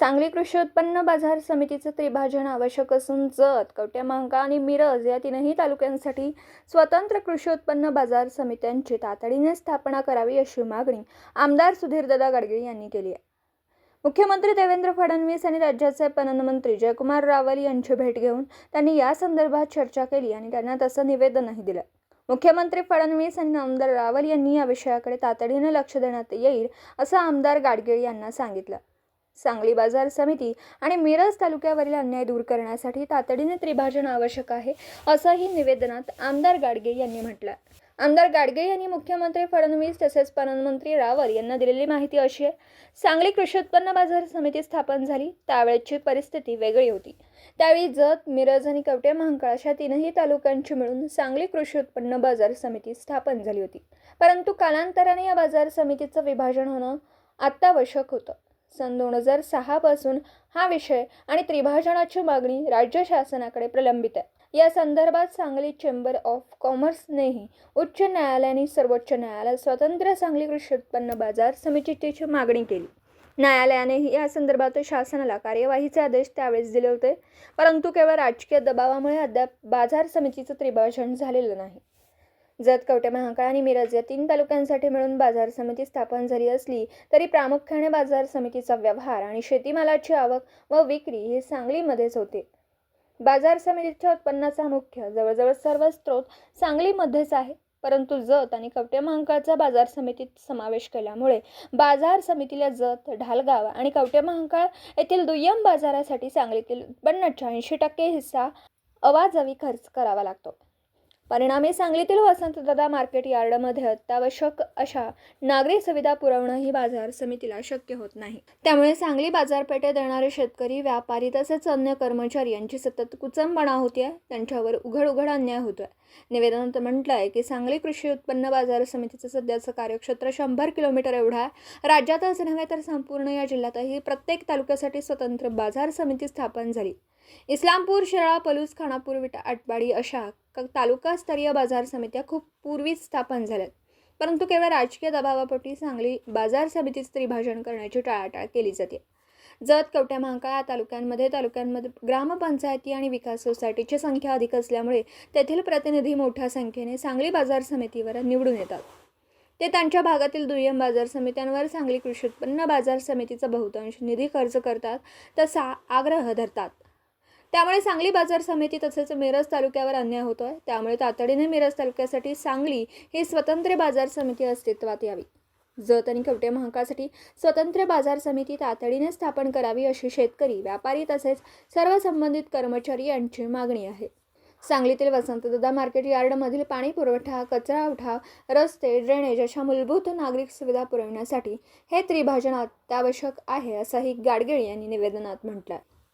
सांगली कृषी उत्पन्न बाजार समितीचं त्रिभाजन आवश्यक असून जत कवट्यामांका आणि मिरज या तीनही तालुक्यांसाठी स्वतंत्र कृषी उत्पन्न बाजार समित्यांची तातडीने स्थापना करावी अशी मागणी आमदार सुधीरदादा गाडगीळ यांनी केली आहे. मुख्यमंत्री देवेंद्र फडणवीस आणि राज्याचे पणनमंत्री जयकुमार रावल यांची भेट घेऊन त्यांनी या संदर्भात चर्चा केली आणि त्यांना तसं निवेदनही दिलं. मुख्यमंत्री फडणवीस आणि आमदार रावल यांनी या विषयाकडे तातडीने लक्ष देण्यात येईल असं आमदार गाडगीळ यांना सांगितलं. सांगली बाजार समिती आणि मिरज तालुक्यावरील अन्याय दूर करण्यासाठी तातडीने त्रिभाजन आवश्यक आहे असंही निवेदनात आमदार गाडगे यांनी म्हटलं आमदार गाडगे यांनी मुख्यमंत्री फडणवीस तसेच पणनमंत्री रावल यांना दिलेली माहिती अशी आहे सांगली कृषी उत्पन्न बाजार समिती स्थापन झाली त्यावेळेची परिस्थिती वेगळी होती. त्यावेळी जत मिरज आणि कवटे महांकाळ अशा तीनही तालुक्यांची मिळून सांगली कृषी उत्पन्न बाजार समिती स्थापन झाली होती. परंतु कालांतराने या बाजार समितीचं विभाजन होणं अत्यावश्यक होतं. सन दोन हजार सहापासून हा विषय आणि त्रिभाजनाची मागणी राज्य शासनाकडे प्रलंबित आहे. या संदर्भात सांगली चेंबर ऑफ कॉमर्सनेही उच्च न्यायालयाने सर्वोच्च न्यायालयात स्वतंत्र सांगली कृषी उत्पन्न बाजार समितीची मागणी केली. न्यायालयानेही या संदर्भात शासनाला कार्यवाहीचे आदेश त्यावेळेस दिले होते परंतु केवळ राजकीय दबावामुळे अद्याप बाजार समितीचं त्रिभाषण झालेलं नाही. जत कवटे महाकाळ आणि मिरज या तीन तालुक्यांसाठी मिळून बाजार समिती स्थापन झाली असली तरी प्रामुख्याने बाजार समितीचा व्यवहार आणि शेतीमालाची आवक व विक्री हे सांगलीमध्येच होते. बाजार समितीच्या उत्पन्नाचा मुख्य जवळजवळ सर्व स्रोत सांगलीमध्येच आहे. परंतु जत आणि कवटे महांकाळचा बाजार समितीत समावेश केल्यामुळे बाजार समितीला जत ढालगाव आणि कवटे महांकाळ येथील दुय्यम बाजारासाठी सांगलीतील उत्पन्नाच्या ऐंशी टक्के हिस्सा अवाजवी खर्च करावा लागतो. परिणामी सांगलीतील वसंतदादा मार्केट यार्डमध्ये अत्यावश्यक अशा नागरी सुविधा पुरवणं ही बाजार समितीला शक्य होत नाही. त्यामुळे सांगली बाजारपेठेत येणारे शेतकरी व्यापारी तसेच अन्य कर्मचारी यांची सतत कुचंबणा होतीये त्यांच्यावर उघड उघड अन्याय होतोय. निवेदनात म्हटलं आहे की सांगली कृषी उत्पन्न बाजार समितीचं सध्याचं कार्यक्षेत्र शंभर किलोमीटर एवढं आहे. राज्यातच नव्हे तर संपूर्ण या जिल्ह्यातही प्रत्येक तालुक्यासाठी स्वतंत्र बाजार समिती स्थापन झाली. इस्लामपूर शिराळा पलूस खानापूर विटा आटपाडी अशा क- तालुकास्तरीय बाजार समित्या खूप पूर्वीच स्थापन झाल्यात. परंतु केवळ राजकीय दबावापोटी सांगली बाजार समितीत स्त्रीभाषण करण्याची टाळाटाळ केली जाते. जत कवट्या महांकाळ या तालुक्यांमध्ये तालुक्यांमध्ये ग्रामपंचायती आणि विकास सोसायटीची संख्या अधिक असल्यामुळे तेथील प्रतिनिधी मोठ्या संख्येने सांगली बाजार समितीवर निवडून येतात. ते त्यांच्या भागातील दुय्यम बाजार समित्यांवर सांगली कृषी उत्पन्न बाजार समितीचा बहुतांश निधी खर्च करतात तसा आग्रह धरतात. त्यामुळे सांगली बाजार समिती तसेच मिरज तालुक्यावर अन्याय होतो आहे त्यामुळे तातडीने मिरज तालुक्यासाठी सांगली ही स्वतंत्र बाजार समिती अस्तित्वात यावी. जत आणि कवटे महाकासाठी स्वतंत्र बाजार समिती तातडीने स्थापन करावी अशी शेतकरी व्यापारी तसेच सर्व संबंधित कर्मचारी यांची मागणी आहे. सांगलीतील वसंतदादा मार्केट यार्डमधील पाणी पुरवठा कचरा उठाव रस्ते ड्रेनेज अशा मूलभूत नागरिक सुविधा पुरवण्यासाठी हे त्रिभाजन अत्यावश्यक आहे असंही गाडगेळ यांनी निवेदनात म्हटलं